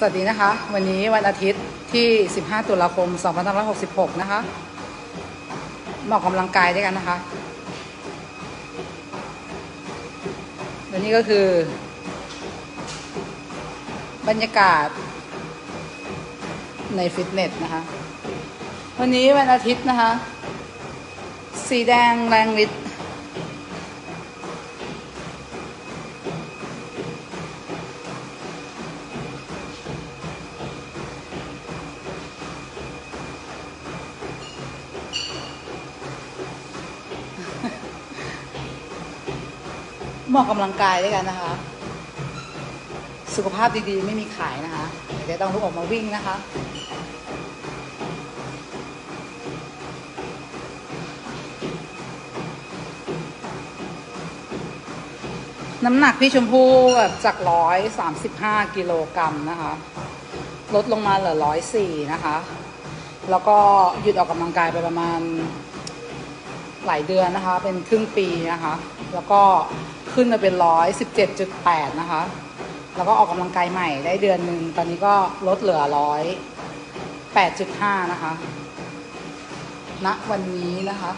สวัสดีนะคะ วันนี้วันอาทิตย์ที่ 15 ตุลาคม 2566 นะคะมาออกกำลังกายด้วยกันนะคะและนี่ก็คือ บรรยากาศในฟิตเนสนะคะ วันนี้วันอาทิตย์นะคะ สีแดงแรงฤทธิ์ หมาะกำลังกายด้วยกันนะคะ สุขภาพดีๆ ไม่มีขายนะคะ เดี๋ยวต้องลุกออกมาวิ่งนะคะ น้ำหนักพี่ชมพู่แบบจากร้อยสามสิบห้ากิโลกรัมนะคะ ลดลงมาเหลือร้อยสี่นะคะ แล้วก็หยุดออกกำลังกายไปประมาณหลายเดือนนะคะ เป็นครึ่งปีนะคะ แล้วก็ ขึ้นมาเป็นร้อยสิบเจ็ดจุดแปดนะคะ แล้วก็ออกกำลังกายใหม่ได้เดือนหนึ่งตอนนี้ก็ลดเหลือร้อยแปดจุดห้านะคะณวันนี้นะคะ